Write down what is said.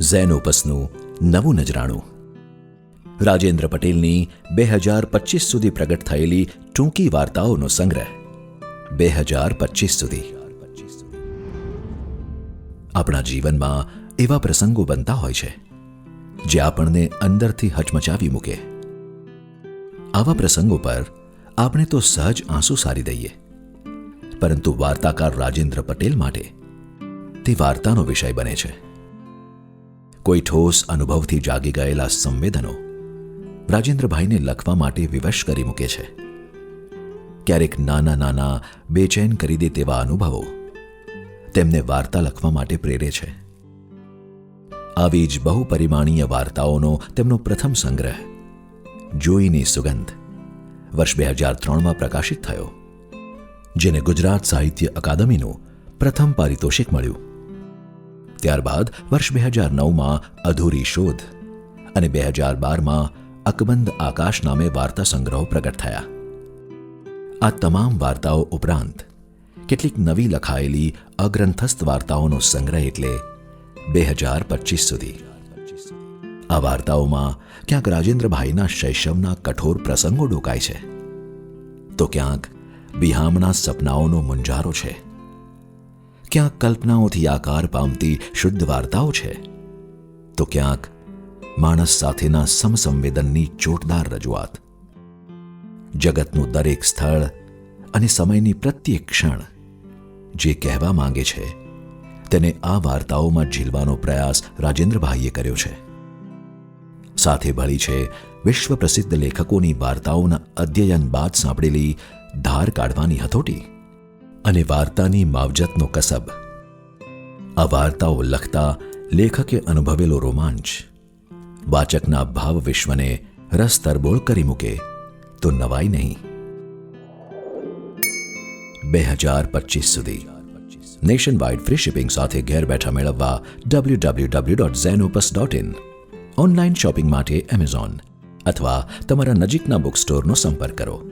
ઝેનોપસનું નવું નજરાણું. રાજેન્દ્ર પટેલની બે હજાર પચીસ સુધી પ્રગટ થયેલી ટૂંકી વાર્તાઓનો સંગ્રહ. બે હજાર પચીસ સુધી. આપણા જીવનમાં એવા પ્રસંગો બનતા હોય છે, જે આપણને અંદરથી હચમચાવી મૂકે. આવા પ્રસંગો પર આપણે તો સહજ આંસુ સારી દઈએ. પરંતુ વાર્તાકાર રાજેન્દ્ર પટેલ માટે તે વાર્તાનો વિષય બને છે. કોઈ ઠોસ અનુભવથી જાગી ગયેલા સંવેદનો રાજેન્દ્રભાઈને લખવા માટે વિવશ કરી મૂકે છે. ક્યારેક નાના નાના બેચેન કરી દે તેવા અનુભવો તેમને વાર્તા લખવા માટે પ્રેરે છે. આવી જ બહુપરિમાણીય વાર્તાઓનો તેમનો પ્રથમ સંગ્રહ જોઈની સુગંધ વર્ષ બે હજાર ત્રણમાં પ્રકાશિત થયો, જેને ગુજરાત સાહિત્ય અકાદમીનું પ્રથમ પારિતોષિક મળ્યું. ત્યારબાદ વર્ષ બે હજાર નવમાં અધૂરી શોધ અને બે હજાર બારમાં અકબંધ આકાશ નામે વાર્તા સંગ્રહો પ્રગટ થયા. આ તમામ વાર્તાઓ ઉપરાંત કેટલીક નવી લખાયેલી અગ્રંથસ્થ વાર્તાઓનો સંગ્રહ એટલે બે હજાર પચીસ સુધી. આ વાર્તાઓમાં ક્યાંક રાજેન્દ્રભાઈના શૈશવના કઠોર પ્રસંગો ડોકાય છે. તો ક્યાંક બિહામણા સપનાઓનો મુંજારો છે. ક્યાંક કલ્પનાઓથી આકાર પામતી શુદ્ધ વાર્તાઓ છે. તો ક્યાંક માણસ સાથેના સમસંવેદનની ચોટદાર રજૂઆત. જગતનું દરેક સ્થળ અને સમયની પ્રત્યેક ક્ષણ જે કહેવા માંગે છે, તેને આ વાર્તાઓમાં ઝીલવાનો પ્રયાસ રાજેન્દ્રભાઈએ કર્યો છે. સાથે ભળી છે વિશ્વ પ્રસિદ્ધ લેખકોની વાર્તાઓના અધ્યયન બાદ સાંભળેલી ધાર કાઢવાની હથોટી. અને વાર્તાની માવજતનો કસબ. આ વાર્તાઓ લખતા લેખકે અનુભવેલો રોમાંચ. વાચકના ભાવ વિશ્વને રસ તરબોળ કરી મૂકે તો નવાઈ નહીં. બે હજાર પચીસ સુધી. નેશન વાઇડ ફ્રી શિપિંગ સાથે ઘેર બેઠા મેળવવા ડબલ્યુ ડબલ્યુ ડબલ્યુ ડોટ ઝેનોપસ ડોટ ઇન ઓનલાઈન શોપિંગ માટે એમેઝોન અથવા તમારા નજીકના બુક સ્ટોરનો સંપર્ક કરો.